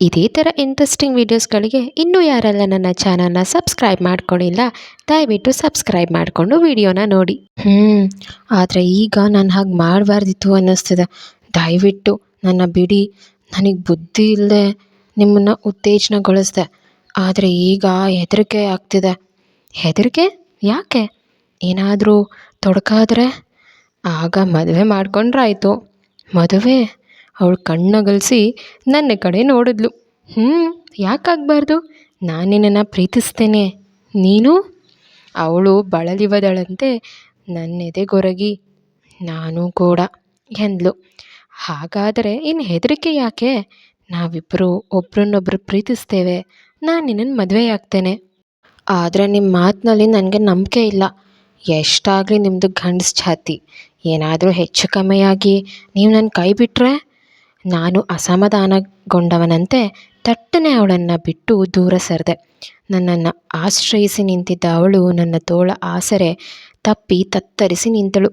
ಇದೇ ಥರ ಇಂಟ್ರೆಸ್ಟಿಂಗ್ ವೀಡಿಯೋಸ್ಗಳಿಗೆ ಇನ್ನೂ ಯಾರೆಲ್ಲ ನನ್ನ ಚಾನಲ್ನ ಸಬ್ಸ್ಕ್ರೈಬ್ ಮಾಡ್ಕೊಂಡಿಲ್ಲ, ದಯವಿಟ್ಟು ಸಬ್ಸ್ಕ್ರೈಬ್ ಮಾಡಿಕೊಂಡು ವಿಡಿಯೋನ ನೋಡಿ. ಹ್ಞೂ ಆದರೆ ಈಗ ನಾನು ಹಾಗೆ ಮಾಡಬಾರ್ದಿತ್ತು ಅನ್ನಿಸ್ತಿದೆ. ದಯವಿಟ್ಟು ನನ್ನ ಬಿಡಿ, ನನಗೆ ಬುದ್ಧಿ ಇಲ್ಲದೆ ನಿಮ್ಮನ್ನು ಉತ್ತೇಜನಗೊಳಿಸ್ದೆ. ಆದರೆ ಈಗ ಹೆದರಿಕೆ ಆಗ್ತಿದೆ. ಹೆದರಿಕೆ? ಯಾಕೆ? ಏನಾದರೂ ತೊಡಕಾದರೆ? ಆಗ ಮದುವೆ ಮಾಡ್ಕೊಂಡ್ರಾಯಿತು. ಮದುವೆ? ಅವಳು ಕಣ್ಣಗಲಿಸಿ ನನ್ನ ಕಡೆ ನೋಡಿದ್ಲು. ಹ್ಞೂ ಯಾಕಾಗಬಾರ್ದು? ನಾನು ನಿನ್ನನ್ನು ಪ್ರೀತಿಸ್ತೇನೆ. ನೀನು? ಅವಳು ಬಳಲಿವದಳಂತೆ ನನ್ನೆದೆಗೊರಗಿ, ನಾನು ಕೂಡ, ಎಂದ್ಲು. ಹಾಗಾದರೆ ಇನ್ನು ಹೆದರಿಕೆ ಯಾಕೆ? ನಾವಿಬ್ಬರು ಒಬ್ರನ್ನೊಬ್ರು ಪ್ರೀತಿಸ್ತೇವೆ. ನಾನು ನಿನ್ನನ್ನು ಮದುವೆಯಾಗ್ತೇನೆ. ಆದರೆ ನಿಮ್ಮ ಮಾತಿನಲ್ಲಿ ನನಗೆ ನಂಬಿಕೆ ಇಲ್ಲ. ಎಷ್ಟಾಗಲಿ ನಿಮ್ಮದು ಗಂಡಸ ಛಾತಿ ಏನಾದರೂ ಹೆಚ್ಚು ಕಮ್ಮಿಯಾಗಿ ನೀವು ನನ್ನ ಕೈ ಬಿಟ್ಟರೆ ನಾನು ಅಸಮಾಧಾನಗೊಂಡವನಂತೆ ತಟ್ಟನೆ ಅವಳನ್ನು ಬಿಟ್ಟು ದೂರ ಸರಿದೆ. ನನ್ನನ್ನು ಆಶ್ರಯಿಸಿ ನಿಂತಿದ್ದ ಅವಳು ನನ್ನ ತೋಳ ಆಸರೆ ತಪ್ಪಿ ತತ್ತರಿಸಿ ನಿಂತಳು.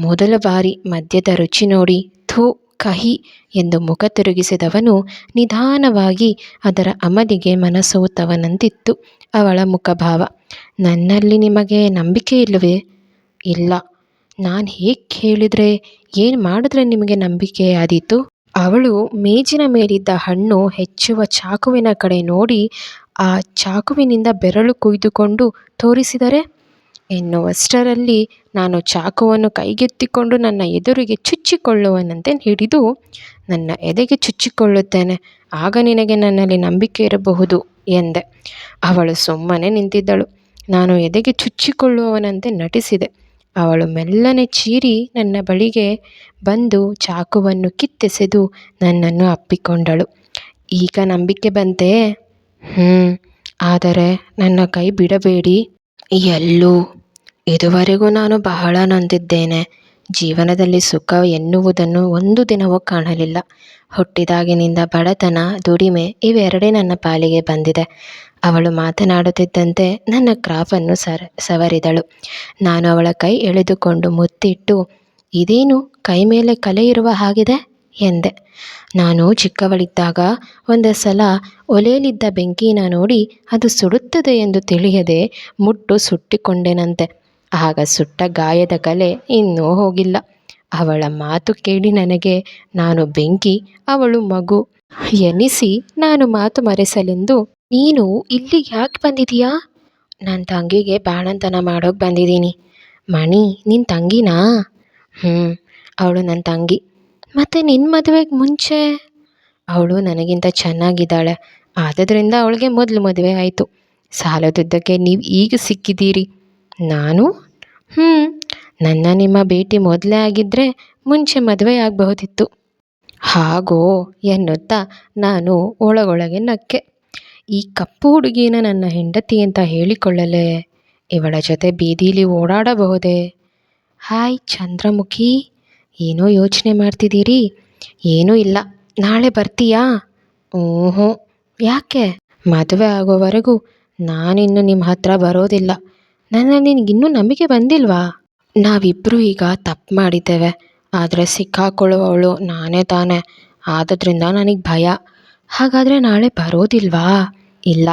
ಮೊದಲ ಬಾರಿ ಮದ್ಯದ ರುಚಿ ನೋಡಿ ಥೂ ಕಹಿ ಎಂದು ಮುಖ ತಿರುಗಿಸಿದವನು ನಿಧಾನವಾಗಿ ಅದರ ಅಮದಿಗೆ ಮನಸೋತವನಂತಿತ್ತು ಅವಳ ಮುಖಭಾವ. ನನ್ನಲ್ಲಿ ನಿಮಗೆ ನಂಬಿಕೆ ಇಲ್ಲವೇ? ಇಲ್ಲ. ನಾನು ಹೇಗೆ ಹೇಳಿದರೆ ಏನು ಮಾಡಿದ್ರೆ ನಿಮಗೆ ನಂಬಿಕೆ ಆದೀತು? ಅವಳು ಮೇಜಿನ ಮೇಲಿದ್ದ ಹಣ್ಣು ಹೆಚ್ಚುವ ಚಾಕುವಿನ ಕಡೆ ನೋಡಿ, ಆ ಚಾಕುವಿನಿಂದ ಬೆರಳು ಕುಯ್ದುಕೊಂಡು ತೋರಿಸಿದರೆ, ಎನ್ನುವಷ್ಟರಲ್ಲಿ ನಾನು ಚಾಕುವನ್ನು ಕೈಗೆತ್ತಿಕೊಂಡು ನನ್ನ ಎದುರಿಗೆ ಚುಚ್ಚಿಕೊಳ್ಳುವನಂತೆ ಹಿಡಿದು ನನ್ನ ಎದೆಗೆ ಚುಚ್ಚಿಕೊಳ್ಳುತ್ತೇನೆ. ಆಗ ನಿನಗೆ ನನ್ನಲ್ಲಿ ನಂಬಿಕೆ ಇರಬಹುದು ಎಂದೆ. ಅವಳು ಸುಮ್ಮನೆ ನಿಂತಿದ್ದಳು. ನಾನು ಎದೆಗೆ ಚುಚ್ಚಿಕೊಳ್ಳುವವನಂತೆ ನಟಿಸಿದೆ. ಅವಳು ಮೆಲ್ಲನೆ ಚೀರಿ ನನ್ನ ಬಳಿಗೆ ಬಂದು ಚಾಕುವನ್ನು ಕಿತ್ತೆಸೆದು ನನ್ನನ್ನು ಅಪ್ಪಿಕೊಂಡಳು. ಈಗ ನಂಬಿಕೆ ಬಂತೆ? ಹ್ಞೂ ಆದರೆ ನನ್ನ ಕೈ ಬಿಡಬೇಡಿ. ಎಲ್ಲೂ. ಇದುವರೆಗೂ ನಾನು ಬಹಳ ನೊಂದಿದ್ದೇನೆ. ಜೀವನದಲ್ಲಿ ಸುಖ ಎನ್ನುವುದನ್ನು ಒಂದು ದಿನವೂ ಕಾಣಲಿಲ್ಲ. ಹುಟ್ಟಿದಾಗಿನಿಂದ ಬಡತನ, ದುಡಿಮೆ ಇವೆರಡೇ ನನ್ನ ಪಾಲಿಗೆ ಬಂದಿದೆ. ಅವಳು ಮಾತನಾಡುತ್ತಿದ್ದಂತೆ ನನ್ನ ಕ್ರಾಫನ್ನು ಸರ, ಸವರಿದಳು. ನಾನು ಅವಳ ಕೈ ಎಳೆದುಕೊಂಡು ಮುತ್ತಿಟ್ಟು, ಇದೇನು ಕೈ ಮೇಲೆ ಕಲೆ ಇರುವ ಹಾಗಿದೆ? ಎಂದೆ. ನಾನು ಚಿಕ್ಕವಳಿದ್ದಾಗ ಒಂದು ಸಲ ಒಲೆಯಲಿದ್ದ ಬೆಂಕಿನ ನೋಡಿ ಅದು ಸುಡುತ್ತದೆ ಎಂದು ತಿಳಿಯದೆ ಮುಟ್ಟು ಸುಟ್ಟಿಕೊಂಡೆನಂತೆ. ಆಗ ಸುಟ್ಟ ಗಾಯದ ಕಲೆ ಇನ್ನೂ ಹೋಗಿಲ್ಲ. ಅವಳ ಮಾತು ಕೇಳಿ ನನಗೆ, ನಾನು ಬೆಂಕಿ, ಅವಳು ಮಗು ಎನಿಸಿ ನಾನು ಮಾತು ಮರೆಸಲೆಂದು ನೀನು ಇಲ್ಲಿ ಯಾಕೆ ಬಂದಿದೀಯಾ? ನನ್ನ ತಂಗಿಗೆ ಬಾಣಂತನ ಮಾಡೋಕೆ ಬಂದಿದ್ದೀನಿ ಮಣಿ ನಿನ್ನ ತಂಗಿನಾ? ಹ್ಞೂ ಅವಳು ನನ್ನ ತಂಗಿ. ಮತ್ತು ನಿನ್ನ ಮದುವೆಗೆ ಮುಂಚೆ? ಅವಳು ನನಗಿಂತ ಚೆನ್ನಾಗಿದ್ದಾಳೆ. ಆದ್ದರಿಂದ ಅವಳಿಗೆ ಮೊದಲು ಮದುವೆ ಆಯಿತು. ಸಾಲದುದ್ದಕ್ಕೆ ನೀವು ಈಗ ಸಿಕ್ಕಿದ್ದೀರಿ. ನಾನು? ಹ್ಞೂ ನನ್ನ ನಿಮ್ಮ ಭೇಟಿ ಮೊದಲೇ ಆಗಿದ್ದರೆ ಮುಂಚೆ ಮದುವೆ ಆಗಬಹುದಿತ್ತು. ಹಾಗೋ ಎನ್ನುತ್ತಾ ನಾನು ಒಳಗೊಳಗೆ ನಕ್ಕೆ. ಈ ಕಪ್ಪು ಹುಡುಗಿನ ನನ್ನ ಹೆಂಡತಿ ಅಂತ ಹೇಳಿಕೊಳ್ಳಲೇ ಇವಳ ಜೊತೆ ಬೀದೀಲಿ ಓಡಾಡಬಹುದೇ? ಹಾಯ್ ಚಂದ್ರಮುಖಿ, ಏನೋ ಯೋಚನೆ ಮಾಡ್ತಿದ್ದೀರಿ? ಏನೂ ಇಲ್ಲ. ನಾಳೆ ಬರ್ತೀಯಾ? ಓಹೋ. ಯಾಕೆ? ಮದುವೆ ಆಗೋವರೆಗೂ ನಾನಿನ್ನು ನಿಮ್ಮ ಹತ್ರ ಬರೋದಿಲ್ಲ. ನನ್ನ ನಿನಗಿನ್ನೂ ನಂಬಿಕೆ ಬಂದಿಲ್ವಾ? ನಾವಿಬ್ಬರೂ ಈಗ ತಪ್ಪು ಮಾಡಿದ್ದೇವೆ. ಆದರೆ ಸಿಕ್ಕಾಕೊಳ್ಳುವವಳು ನಾನೇ ತಾನೇ. ಆದ್ದರಿಂದ ನನಗೆ ಭಯ. ಹಾಗಾದರೆ ನಾಳೆ ಬರೋದಿಲ್ವಾ? ಇಲ್ಲ.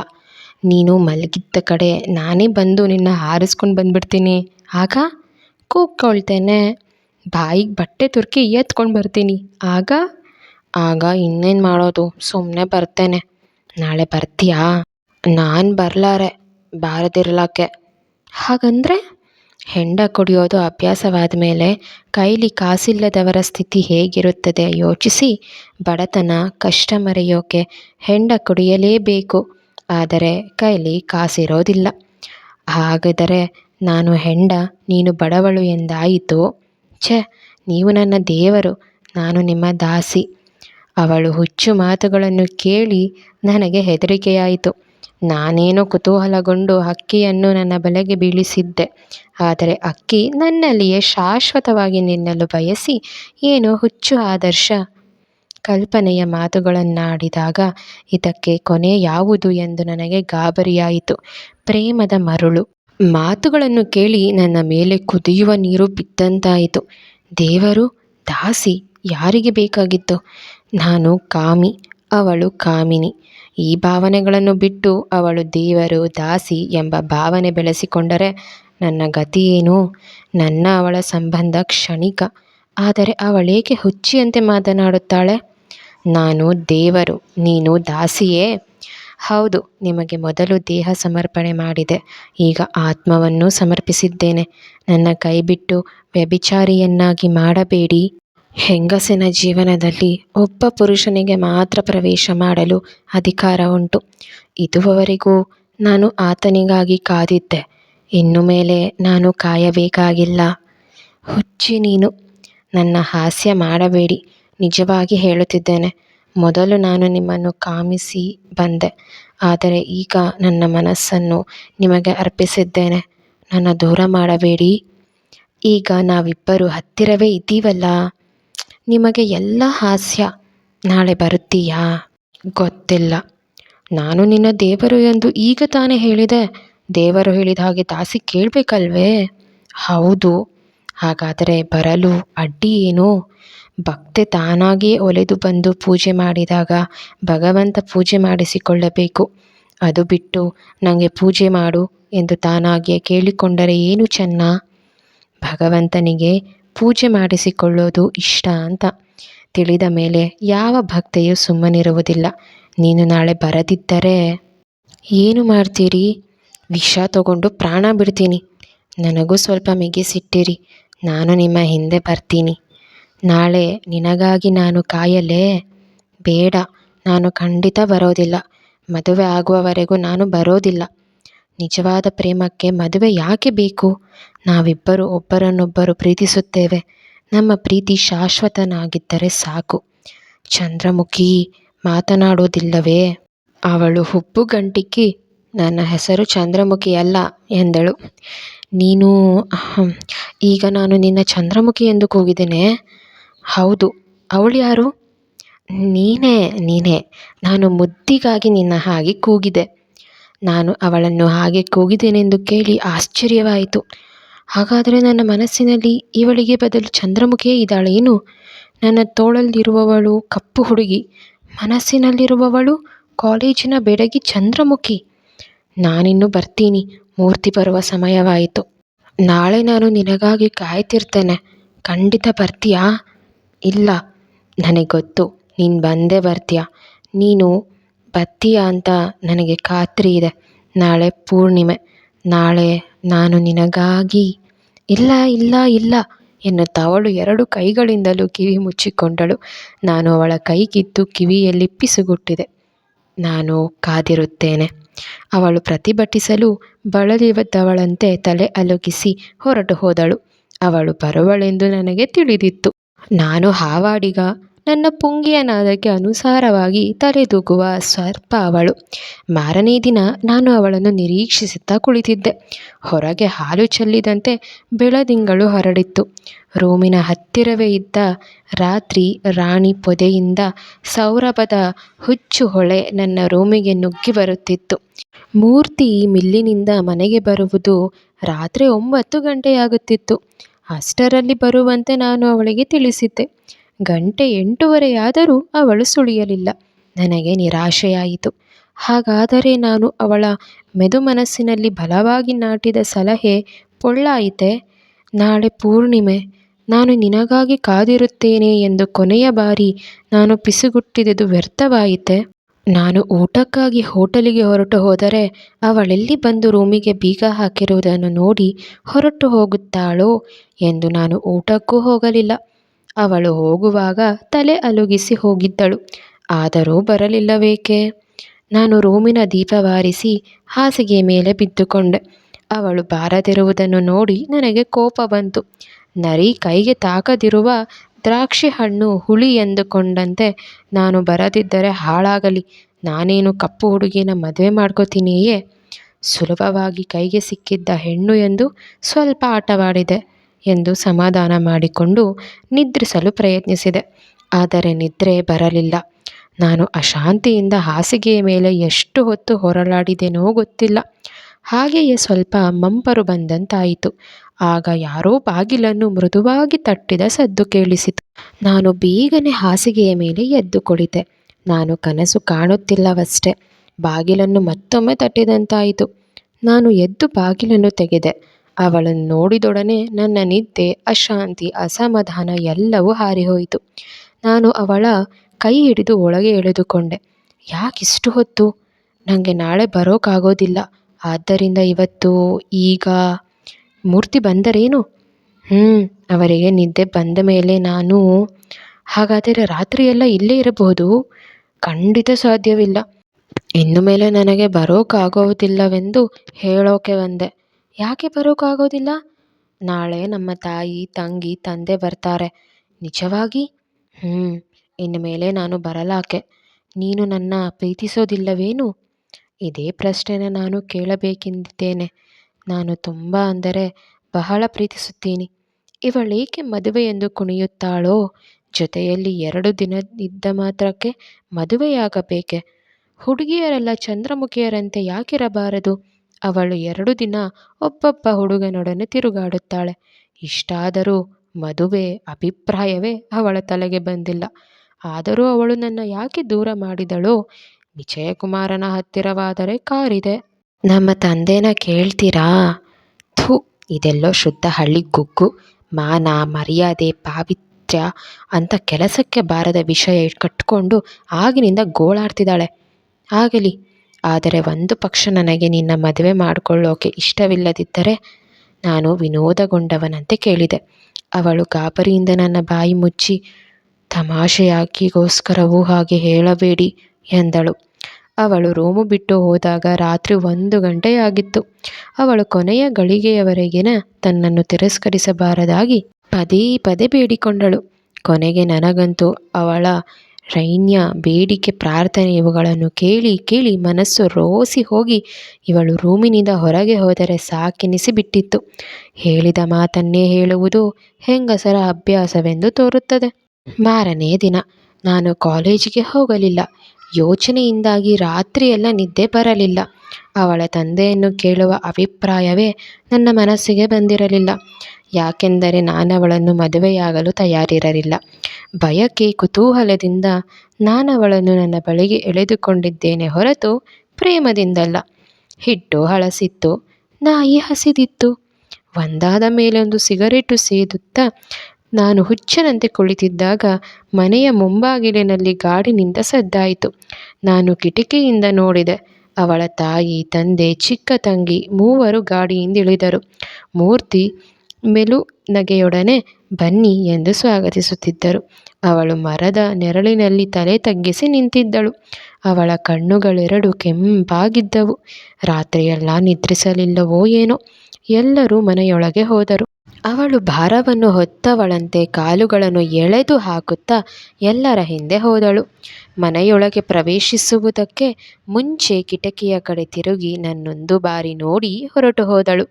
ನೀನು ಮಲಗಿದ್ದ ಕಡೆ ನಾನೇ ಬಂದು ನಿನ್ನ ಹಾರಿಸ್ಕೊಂಡು ಬಂದುಬಿಡ್ತೀನಿ. ಆಗ ಕೂಗ್ಕೊಳ್ತೇನೆ ಬಾಯಿಗೆ ಬಟ್ಟೆ ತುರ್ಕಿ ಎತ್ಕೊಂಡು ಬರ್ತೀನಿ. ಆಗ ಆಗ ಇನ್ನೇನು ಮಾಡೋದು? ಸುಮ್ಮನೆ ಬರ್ತೇನೆ. ನಾಳೆ ಬರ್ತೀಯಾ? ನಾನು ಬರಲಾರೆ ಬಾರದಿರ್ಲಕ್ಕೆ ಹಾಗಂದರೆ ಹೆಂಡ ಕುಡಿಯೋದು ಅಭ್ಯಾಸವಾದ ಮೇಲೆ ಕೈಲಿ ಕಾಸಿಲ್ಲದವರ ಸ್ಥಿತಿ ಹೇಗಿರುತ್ತದೆ ಯೋಚಿಸಿ ಬಡತನ ಕಷ್ಟ ಮರೆಯೋಕೆ ಹೆಂಡ ಕುಡಿಯಲೇಬೇಕು. ಆದರೆ ಕೈಲಿ ಕಾಸಿರೋದಿಲ್ಲ. ಹಾಗಾದರೆ ನಾನು ಹೆಂಡ, ನೀನು ಬಡವಳು ಎಂದಾಯಿತು? ಛೆ, ನೀವು ನನ್ನ ದೇವರು, ನಾನು ನಿಮ್ಮ ದಾಸಿ. ಅವಳು ಹುಚ್ಚು ಮಾತುಗಳನ್ನು ಕೇಳಿ ನನಗೆ ಹೆದರಿಕೆಯಾಯಿತು. ನಾನೇನೋ ಕುತೂಹಲಗೊಂಡು ಅಕ್ಕಿಯನ್ನು ನನ್ನ ಬಲೆಗೆ ಬೀಳಿಸಿದ್ದೆ. ಆದರೆ ಅಕ್ಕಿ ನನ್ನಲ್ಲಿಯೇ ಶಾಶ್ವತವಾಗಿ ನಿನ್ನಲು ಬಯಸಿ, ಏನೋ ಹುಚ್ಚು ಆದರ್ಶ? ಕಲ್ಪನೆಯ ಮಾತುಗಳನ್ನಾಡಿದಾಗ, ಇದಕ್ಕೆ ಕೊನೆ ಯಾವುದು ಎಂದು ನನಗೆ ಗಾಬರಿಯಾಯಿತು. ಪ್ರೇಮದ ಮರುಳು. ಮಾತುಗಳನ್ನು ಕೇಳಿ ನನ್ನ ಮೇಲೆ ಕುದಿಯುವ ನೀರು ಬಿದ್ದಂತಾಯಿತು. ದೇವರು, ದಾಸಿ, ಯಾರಿಗೆ ಬೇಕಾಗಿತ್ತು? ನಾನು ಕಾಮಿ, ಅವಳು ಕಾಮಿನಿ. ಈ ಭಾವನೆಗಳನ್ನು ಬಿಟ್ಟು ಅವಳು ದೇವರು, ದಾಸಿ ಎಂಬ ಭಾವನೆ ಬೆಳೆಸಿಕೊಂಡರೆ ನನ್ನ ಗತಿಯೇನು ನನ್ನ ಅವಳ ಸಂಬಂಧ ಕ್ಷಣಿಕ. ಆದರೆ ಅವಳೇಕೆ ಹುಚ್ಚಿಯಂತೆ ಮಾತನಾಡುತ್ತಾಳೆ? ನಾನು ದೇವರು, ನೀನು ದಾಸಿಯೇ? ಹೌದು, ನಿಮಗೆ ಮೊದಲು ದೇಹ ಸಮರ್ಪಣೆ ಮಾಡಿದೆ, ಈಗ ಆತ್ಮವನ್ನು ಸಮರ್ಪಿಸಿದ್ದೇನೆ. ನನ್ನ ಕೈಬಿಟ್ಟು ವ್ಯಭಿಚಾರಿಯನ್ನಾಗಿ ಮಾಡಬೇಡಿ. ಹೆಂಗಸಿನ ಜೀವನದಲ್ಲಿ ಒಬ್ಬ ಪುರುಷನಿಗೆ ಮಾತ್ರ ಪ್ರವೇಶ ಮಾಡಲು ಅಧಿಕಾರ ಉಂಟು. ಇದುವರೆಗೂ ನಾನು ಆತನಿಗಾಗಿ ಕಾದಿದ್ದೆ, ಇನ್ನು ಮೇಲೆ ನಾನು ಕಾಯಬೇಕಾಗಿಲ್ಲ. ಹುಚ್ಚಿ ನೀನು, ನನ್ನ ಹಾಸ್ಯ ಮಾಡಬೇಡಿ. ನಿಜವಾಗಿ ಹೇಳುತ್ತಿದ್ದೇನೆ. ಮೊದಲು ನಾನು ನಿಮ್ಮನ್ನು ಕಾಮಿಸಿ ಬಂದೆ. ಆದರೆ ಈಗ ನನ್ನ ಮನಸ್ಸನ್ನು ನಿಮಗೆ ಅರ್ಪಿಸಿದ್ದೇನೆ. ನನ್ನ ದೂರ ಮಾಡಬೇಡಿ. ಈಗ ನಾವಿಬ್ಬರು ಹತ್ತಿರವೇ ಇದ್ದೀವಲ್ಲ. ನಿಮಗೆ ಎಲ್ಲ ಹಾಸ್ಯ ನಾಳೆ ಬರುತ್ತೀಯಾ? ಗೊತ್ತಿಲ್ಲ. ನಾನು ನಿನ್ನ ದೇವರು ಎಂದು ಈಗ ತಾನೇ ಹೇಳಿದೆ. ದೇವರು ಹೇಳಿದ ಹಾಗೆ ದಾಸಿ ಕೇಳಬೇಕಲ್ವೇ? ಹೌದು. ಹಾಗಾದರೆ ಬರಲು ಅಡ್ಡಿ ಏನು? ಭಕ್ತೆ ತಾನಾಗಿಯೇ ಒಲೆದು ಬಂದು ಪೂಜೆ ಮಾಡಿದಾಗ ಭಗವಂತ ಪೂಜೆ ಮಾಡಿಸಿಕೊಳ್ಳಬೇಕು. ಅದು ಬಿಟ್ಟು ನನಗೆ ಪೂಜೆ ಮಾಡು ಎಂದು ತಾನಾಗಿಯೇ ಕೇಳಿಕೊಂಡರೆ ಏನು ಚೆನ್ನ? ಭಗವಂತನಿಗೆ ಪೂಜೆ ಮಾಡಿಸಿಕೊಳ್ಳೋದು ಇಷ್ಟ ಅಂತ. ತಿಳಿದ ಮೇಲೆ ಯಾವ ಭಕ್ತೆಯೂ ಸುಮ್ಮನಿರುವುದಿಲ್ಲ. ನೀನು ನಾಳೆ ಬರದಿದ್ದರೆ ಏನು ಮಾಡ್ತೀರಿ? ವಿಷ ತಗೊಂಡು ಪ್ರಾಣ ಬಿಡ್ತೀನಿ. ನನಗೂ ಸ್ವಲ್ಪ ಮಿಗಿಸಿಟ್ಟಿರಿ. ನಾನು ನಿಮ್ಮ ಹಿಂದೆ ಬರ್ತೀನಿ. ನಾಳೆ ನಿನಗಾಗಿ ನಾನು ಕಾಯಲೇ? ಬೇಡ, ನಾನು ಖಂಡಿತ ಬರೋದಿಲ್ಲ. ಮದುವೆ ಆಗುವವರೆಗೂ ನಾನು ಬರೋದಿಲ್ಲ. ನಿಜವಾದ ಪ್ರೇಮಕ್ಕೆ ಮದುವೆ ಯಾಕೆ ಬೇಕು? ನಾವಿಬ್ಬರು ಒಬ್ಬರನ್ನೊಬ್ಬರು ಪ್ರೀತಿಸುತ್ತೇವೆ. ನಮ್ಮ ಪ್ರೀತಿ ಶಾಶ್ವತನಾಗಿದ್ದರೆ ಸಾಕು. ಚಂದ್ರಮುಖಿ, ಮಾತನಾಡೋದಿಲ್ಲವೇ? ಅವಳು ಹುಬ್ಬುಗಂಟಿಕ್ಕಿ ನನ್ನ ಹೆಸರು ಚಂದ್ರಮುಖಿ ಅಲ್ಲ ಎಂದಳು. ನೀನು ಈಗ ನಾನು ನಿನ್ನ ಚಂದ್ರಮುಖಿ ಎಂದು ಕೂಗಿದ್ದೇನೆ. ಹೌದು. ಅವಳು ಯಾರು? ನೀನೇ ನೀನೇ. ನಾನು ಮುದ್ದಿಗಾಗಿ ನಿನ್ನ ಹಾಗೆ ಕೂಗಿದೆ ನಾನು ಅವಳನ್ನು ಹಾಗೆ ಕೂಗಿದೆನೆಂದು ಕೇಳಿ ಆಶ್ಚರ್ಯವಾಯಿತು. ಹಾಗಾದರೆ ನನ್ನ ಮನಸ್ಸಿನಲ್ಲಿ ಇವಳಿಗೆ ಬದಲು ಚಂದ್ರಮುಖಿಯೇ ಇದ್ದಾಳೇನು? ನನ್ನ ತೋಳಲ್ಲಿರುವವಳು ಕಪ್ಪು ಹುಡುಗಿ, ಮನಸ್ಸಿನಲ್ಲಿರುವವಳು ಕಾಲೇಜಿನ ಬೆಡಗಿ ಚಂದ್ರಮುಖಿ. ನಾನಿನ್ನು ಬರ್ತೀನಿ. ಮೂರ್ತಿ ಬರುವ ಸಮಯವಾಯಿತು. ನಾಳೆ ನಾನು ನಿನಗಾಗಿ ಕಾಯ್ತಿರ್ತೇನೆ. ಖಂಡಿತ ಬರ್ತೀಯಾ? ಇಲ್ಲ, ನನಗೆ ಗೊತ್ತು. ನೀನು ಬಂದೇ ಬರ್ತೀಯ. ನೀನು ಬರ್ತೀಯ ಅಂತ ನನಗೆ ಖಾತ್ರಿ ಇದೆ. ನಾಳೆ ಪೂರ್ಣಿಮೆ. ನಾಳೆ ನಾನು ನಿನಗಾಗಿ ಇಲ್ಲ ಇಲ್ಲ ಇಲ್ಲ ಎನ್ನುತ್ತಾ ಅವಳು ಎರಡು ಕೈಗಳಿಂದಲೂ ಕಿವಿ ಮುಚ್ಚಿಕೊಂಡಳು. ನಾನು ಅವಳ ಕೈಗಿದ್ದು ಕಿವಿಯಲ್ಲಿ ಪಿಸುಗುಟ್ಟಿದೆ. ನಾನು ಕಾದಿರುತ್ತೇನೆ. ಅವಳು ಪ್ರತಿಭಟಿಸಲು ಬಳಲಿದವಳಂತೆ ತಲೆ ಅಲುಗಿಸಿ ಹೊರಟು ಹೋದಳು. ಅವಳು ಬರುವಳೆಂದು ನನಗೆ ತಿಳಿದಿತ್ತು. ನಾನು ಹಾವಾಡಿಗ. ನನ್ನ ಪುಂಗಿಯ ನಾದಕ್ಕೆ ಅನುಸಾರವಾಗಿ ತಲೆದೂಗುವ ಸರ್ಪ ಅವಳು. ಮಾರನೇ ದಿನ ನಾನು ಅವಳನ್ನು ನಿರೀಕ್ಷಿಸುತ್ತಾ ಕುಳಿತಿದ್ದೆ. ಹೊರಗೆ ಹಾಲು ಚೆಲ್ಲಿದಂತೆ ಬೆಳದಿಂಗಳು ಹರಡಿತ್ತು. ರೂಮಿನ ಹತ್ತಿರವೇ ಇದ್ದ ರಾತ್ರಿ ರಾಣಿ ಪೊದೆಯಿಂದ ಸೌರಭದ ಹುಚ್ಚು ಹೊಳೆ ನನ್ನ ರೂಮಿಗೆ ನುಗ್ಗಿ ಬರುತ್ತಿತ್ತು. ಮೂರ್ತಿ ಮಿಲ್ಲಿನಿಂದ ಮನೆಗೆ ಬರುವುದು ರಾತ್ರಿ ಒಂಬತ್ತು ಗಂಟೆಯಾಗುತ್ತಿತ್ತು. ಅಷ್ಟರಲ್ಲಿ ಬರುವಂತೆ ನಾನು ಅವಳಿಗೆ ತಿಳಿಸಿದ್ದೆ. ಗಂಟೆ ಎಂಟುವರೆಯಾದರೂ ಅವಳು ಸುಳಿಯಲಿಲ್ಲ. ನನಗೆ ನಿರಾಶೆಯಾಯಿತು. ಹಾಗಾದರೆ ನಾನು ಅವಳ ಮೆದು ಮನಸ್ಸಿನಲ್ಲಿ ಬಲವಾಗಿ ನಾಟಿದ ಸಲಹೆ ಪೊಳ್ಳಾಯಿತೆ ನಾಳೆ ಪೂರ್ಣಿಮೆ. ನಾನು ನಿನಗಾಗಿ ಕಾದಿರುತ್ತೇನೆ ಎಂದು ಕೊನೆಯ ಬಾರಿ ನಾನು ಪಿಸುಗುಟ್ಟಿದುದು ವ್ಯರ್ಥವಾಯಿತೆ? ನಾನು ಊಟಕ್ಕಾಗಿ ಹೋಟೆಲಿಗೆ ಹೊರಟು ಹೋದರೆ ಅವಳೆಲ್ಲಿ ಬಂದು ರೂಮಿಗೆ ಬೀಗ ಹಾಕಿರುವುದನ್ನು ನೋಡಿ ಹೊರಟು ಹೋಗುತ್ತಾಳೋ ಎಂದು ನಾನು ಊಟಕ್ಕೂ ಹೋಗಲಿಲ್ಲ. ಅವಳು ಹೋಗುವಾಗ ತಲೆ ಅಲುಗಿಸಿ ಹೋಗಿದ್ದಳು. ಆದರೂ ಬರಲಿಲ್ಲವೇಕೆ? ನಾನು ರೂಮಿನ ದೀಪವಾರಿಸಿ ಹಾಸಿಗೆ ಮೇಲೆ ಬಿದ್ದುಕೊಂಡೆ. ಅವಳು ಬಾರದಿರುವುದನ್ನು ನೋಡಿ ನನಗೆ ಕೋಪ ಬಂತು. ನರಿ ಕೈಗೆ ತಾಕದಿರುವ ದ್ರಾಕ್ಷಿ ಹಣ್ಣು ಹುಳಿ ಎಂದುಕೊಂಡಂತೆ ನಾನು ಬರದಿದ್ದರೆ ಹಾಳಾಗಲಿ. ನಾನೇನು ಕಪ್ಪು ಹುಡುಗಿನ ಮದುವೆ ಮಾಡ್ಕೋತೀನಿಯೇ? ಸುಲಭವಾಗಿ ಕೈಗೆ ಸಿಕ್ಕಿದ್ದ ಹೆಣ್ಣು ಎಂದು ಸ್ವಲ್ಪ ಆಟವಾಡಿದೆ ಎಂದು ಸಮಾಧಾನ ಮಾಡಿಕೊಂಡು ನಿದ್ರಿಸಲು ಪ್ರಯತ್ನಿಸಿದೆ. ಆದರೆ ನಿದ್ರೆ ಬರಲಿಲ್ಲ. ನಾನು ಅಶಾಂತಿಯಿಂದ ಹಾಸಿಗೆಯ ಮೇಲೆ ಎಷ್ಟು ಹೊತ್ತು ಹೊರಳಾಡಿದೆನೋ ಗೊತ್ತಿಲ್ಲ. ಹಾಗೆಯೇ ಸ್ವಲ್ಪ ಮಂಪರು ಬಂದಂತಾಯಿತು. ಆಗ ಯಾರೋ ಬಾಗಿಲನ್ನು ಮೃದುವಾಗಿ ತಟ್ಟಿದ ಸದ್ದು ಕೇಳಿಸಿತು. ನಾನು ಬೇಗನೆ ಹಾಸಿಗೆಯ ಮೇಲೆ ಎದ್ದು ಕುಳಿತೆ. ನಾನು ಕನಸು ಕಾಣುತ್ತಿಲ್ಲವಷ್ಟೇ. ಬಾಗಿಲನ್ನು ಮತ್ತೊಮ್ಮೆ ತಟ್ಟಿದಂತಾಯಿತು. ನಾನು ಎದ್ದು ಬಾಗಿಲನ್ನು ತೆಗೆದೆ. ಅವಳನ್ನು ನೋಡಿದೊಡನೆ ನನ್ನ ನಿದ್ದೆ, ಅಶಾಂತಿ, ಅಸಮಾಧಾನ ಎಲ್ಲವೂ ಹಾರಿಹೋಯಿತು. ನಾನು ಅವಳ ಕೈ ಹಿಡಿದು ಒಳಗೆ ಎಳೆದುಕೊಂಡೆ. ಯಾಕಿಷ್ಟು ಹೊತ್ತು? ನನಗೆ ನಾಳೆ ಬರೋಕ್ಕಾಗೋದಿಲ್ಲ ಆದ್ದರಿಂದ ಇವತ್ತು ಈಗ ಮೂರ್ತಿ ಬಂದರೇನು? ಹ್ಞೂ ಅವರಿಗೆ ನಿದ್ದೆ ಬಂದ ಮೇಲೆ ನಾನು, ಹಾಗಾದರೆ ರಾತ್ರಿಯೆಲ್ಲ ಇಲ್ಲೇ ಇರಬಹುದು? ಖಂಡಿತ ಸಾಧ್ಯವಿಲ್ಲ. ಇನ್ನು ಮೇಲೆ ನನಗೆ ಬರೋಕ್ಕಾಗೋದಿಲ್ಲವೆಂದು ಹೇಳೋಕೆ ಬಂದೆ. ಯಾಕೆ ಬರೋಕ್ಕಾಗೋದಿಲ್ಲ ನಾಳೆ ನಮ್ಮ ತಾಯಿ, ತಂಗಿ, ತಂದೆ ಬರ್ತಾರೆ. ನಿಜವಾಗಿ? ಹ್ಞೂ ಇನ್ನು ಮೇಲೆ ನಾನು ಬರಲಾಕೆ. ನೀನು ನನ್ನ ಪ್ರೀತಿಸೋದಿಲ್ಲವೇನು? ಇದೇ ಪ್ರಶ್ನೆನ ನಾನು ಕೇಳಬೇಕೆಂದಿದ್ದೇನೆ ನಾನು ತುಂಬ ಅಂದರೆ ಬಹಳ ಪ್ರೀತಿಸುತ್ತೀನಿ. ಇವಳೇಕೆ ಮದುವೆಯೆಂದು ಕುಣಿಯುತ್ತಾಳೋ? ಜೊತೆಯಲ್ಲಿ ಎರಡು ದಿನ ಇದ್ದ ಮಾತ್ರಕ್ಕೆ ಮದುವೆಯಾಗಬೇಕೆ? ಹುಡುಗಿಯರೆಲ್ಲ ಚಂದ್ರಮುಖಿಯರಂತೆ ಯಾಕಿರಬಾರದು? ಅವಳು ಎರಡು ದಿನ ಒಬ್ಬೊಬ್ಬ ಹುಡುಗನೊಡನೆ ತಿರುಗಾಡುತ್ತಾಳೆ. ಇಷ್ಟಾದರೂ ಮದುವೆ ಅಭಿಪ್ರಾಯವೇ ಅವಳ ತಲೆಗೆ ಬಂದಿಲ್ಲ. ಆದರೂ ಅವಳು ನನ್ನ ಯಾಕೆ ದೂರ ಮಾಡಿದಳೋ? ವಿಜಯಕುಮಾರನ ಹತ್ತಿರವಾದರೆ ಕಾರಿದೆ. ನಮ್ಮ ತಂದೆನ ಕೇಳ್ತೀರಾ? ಥೂ, ಇದೆಲ್ಲೋ ಶುದ್ಧ ಹಳ್ಳಿ ಗುಗ್ಗು, ಮಾನ, ಮರ್ಯಾದೆ, ಪಾವಿತ್ರ್ಯ ಅಂತ ಕೆಲಸಕ್ಕೆ ಬಾರದ ವಿಷಯ ಕಟ್ಕೊಂಡು ಆಗಿನಿಂದ ಗೋಳಾಡ್ತಿದ್ದಾಳೆ. ಆಗಲಿ, ಆದರೆ ಒಂದು ಪಕ್ಷ ನನಗೆ ನಿನ್ನ ಮದುವೆ ಮಾಡಿಕೊಳ್ಳೋಕೆ ಇಷ್ಟವಿಲ್ಲದಿದ್ದರೆ ನಾನು ವಿನೋದಗೊಂಡವನಂತೆ ಕೇಳಿದೆ. ಅವಳು ಗಾಬರಿಯಿಂದ ನನ್ನ ಬಾಯಿ ಮುಚ್ಚಿ, ತಮಾಷೆಯಾಗಿಗೋಸ್ಕರವೂ ಹಾಗೆ ಹೇಳಬೇಡಿ ಎಂದಳು. ಅವಳು ರೂಮು ಬಿಟ್ಟು ಹೋದಾಗ ರಾತ್ರಿ ಒಂದು ಗಂಟೆಯಾಗಿತ್ತು. ಅವಳು ಕೊನೆಯ ಗಳಿಗೆಯವರೆಗಿನ ತನ್ನನ್ನು ತಿರಸ್ಕರಿಸಬಾರದಾಗಿ ಪದೇ ಪದೇ ಬೇಡಿಕೊಂಡಳು. ಕೊನೆಗೆ ನನಗಂತೂ ಅವಳ ರೈನ್ಯ ಬೇಡಿಕೆ, ಪ್ರಾರ್ಥನೆ ಇವುಗಳನ್ನು ಕೇಳಿ ಕೇಳಿ ಮನಸ್ಸು ರೋಸಿ ಹೋಗಿ ಇವಳು ರೂಮಿನಿಂದ ಹೊರಗೆ ಹೋದರೆ ಸಾಕೆನಿಸಿಬಿಟ್ಟಿತ್ತು. ಹೇಳಿದ ಮಾತನ್ನೇ ಹೇಳುವುದು ಹೆಂಗಸರ ಅಭ್ಯಾಸವೆಂದು ತೋರುತ್ತದೆ. ಮಾರನೇ ದಿನ ನಾನು ಕಾಲೇಜಿಗೆ ಹೋಗಲಿಲ್ಲ. ಯೋಚನೆಯಿಂದಾಗಿ ರಾತ್ರಿಯೆಲ್ಲ ನಿದ್ದೆ ಬರಲಿಲ್ಲ. ಅವಳ ತಂದೆಯನ್ನು ಕೇಳುವ ಅಭಿಪ್ರಾಯವೇ ನನ್ನ ಮನಸ್ಸಿಗೆ ಬಂದಿರಲಿಲ್ಲ. ಯಾಕೆಂದರೆ ನಾನವಳನ್ನು ಮದುವೆಯಾಗಲು ತಯಾರಿರಲಿಲ್ಲ. ಬಯಕೆ ಕುತೂಹಲದಿಂದ ನಾನವಳನ್ನು ನನ್ನ ಬಳಿಗೆ ಎಳೆದುಕೊಂಡಿದ್ದೇನೆ ಹೊರತು ಪ್ರೇಮದಿಂದಲ್ಲ. ಹಿಟ್ಟು ಹಳಸಿತ್ತು, ನಾಯಿ ಹಸಿದಿತ್ತು. ಒಂದಾದ ಮೇಲೊಂದು ಸಿಗರೇಟು ಸೇದುತ್ತಾ ನಾನು ಹುಚ್ಚನಂತೆ ಕುಳಿತಿದ್ದಾಗ ಮನೆಯ ಮುಂಬಾಗಿಲಿನಲ್ಲಿ ಗಾಡಿನಿಂದ ಸದ್ದಾಯಿತು. ನಾನು ಕಿಟಕಿಯಿಂದ ನೋಡಿದೆ. ಅವಳ ತಾಯಿ, ತಂದೆ, ಚಿಕ್ಕ ತಂಗಿ ಮೂವರು ಗಾಡಿಯಿಂದ ಇಳಿದರು. ಮೂರ್ತಿ ಮೆಲು ನಗೆಯೊಡನೆ ಬನ್ನಿ ಎಂದು ಸ್ವಾಗತಿಸುತ್ತಿದ್ದರು. ಅವಳು ಮರದ ನೆರಳಿನಲ್ಲಿ ತಲೆ ತಗ್ಗಿಸಿ ನಿಂತಿದ್ದಳು. ಅವಳ ಕಣ್ಣುಗಳೆರಡು ಕೆಂಪಾಗಿದ್ದವು. ರಾತ್ರಿಯೆಲ್ಲ ನಿದ್ರಿಸಲಿಲ್ಲವೋ ಏನೋ. ಎಲ್ಲರೂ ಮನೆಯೊಳಗೆ ಹೋದರು. ಅವಳು ಭಾರವನ್ನು ಹೊತ್ತವಳಂತೆ ಕಾಲುಗಳನ್ನು ಎಳೆದು ಹಾಕುತ್ತಾ ಎಲ್ಲರ ಹಿಂದೆ ಹೋದಳು. ಮನೆಯೊಳಗೆ ಪ್ರವೇಶಿಸುವುದಕ್ಕೆ ಮುಂಚೆ ಕಿಟಕಿಯ ಕಡೆ ತಿರುಗಿ ನನ್ನೊಂದು ಬಾರಿ ನೋಡಿ ಹೊರಟು ಹೋದಳು.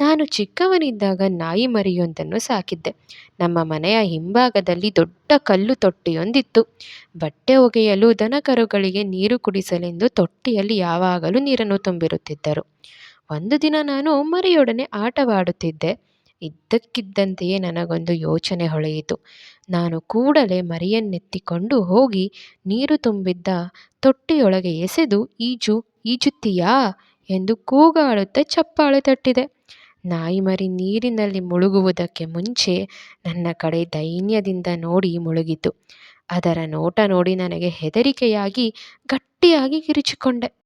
ನಾನು ಚಿಕ್ಕವನಿದ್ದಾಗ ನಾಯಿ ಮರಿಯೊಂದನ್ನು ಸಾಕಿದ್ದೆ. ನಮ್ಮ ಮನೆಯ ಹಿಂಭಾಗದಲ್ಲಿ ದೊಡ್ಡ ಕಲ್ಲು ತೊಟ್ಟಿಯೊಂದಿತ್ತು. ಬಟ್ಟೆ ಒಗೆಯಲು ದನಕರುಗಳಿಗೆ ನೀರು ಕುಡಿಸಲೆಂದು ತೊಟ್ಟಿಯಲ್ಲಿ ಯಾವಾಗಲೂ ನೀರನ್ನು ತುಂಬಿರುತ್ತಿದ್ದರು. ಒಂದು ದಿನ ನಾನು ಮರಿಯೊಡನೆ ಆಟವಾಡುತ್ತಿದ್ದೆ. ಇದ್ದಕ್ಕಿದ್ದಂತೆಯೇ ನನಗೊಂದು ಯೋಚನೆ ಹೊಳೆಯಿತು. ನಾನು ಕೂಡಲೇ ಮರಿಯನ್ನೆತ್ತಿಕೊಂಡು ಹೋಗಿ ನೀರು ತುಂಬಿದ್ದ ತೊಟ್ಟಿಯೊಳಗೆ ಎಸೆದು, ಈಜು, ಈಜುತ್ತೀಯಾ? ಎಂದು ಕೂಗಾಡುತ್ತಾ ಚಪ್ಪಾಳೆ ತಟ್ಟಿದೆ. ನಾಯಿ ಮರಿ ನೀರಿನಲ್ಲಿ ಮುಳುಗುವುದಕ್ಕೆ ಮುಂಚೆ ನನ್ನ ಕಡೆ ದೈನ್ಯದಿಂದ ನೋಡಿ ಮುಳುಗಿತು. ಅದರ ನೋಟ ನೋಡಿ ನನಗೆ ಹೆದರಿಕೆಯಾಗಿ ಗಟ್ಟಿಯಾಗಿ ಕಿರುಚಿಕೊಂಡೆ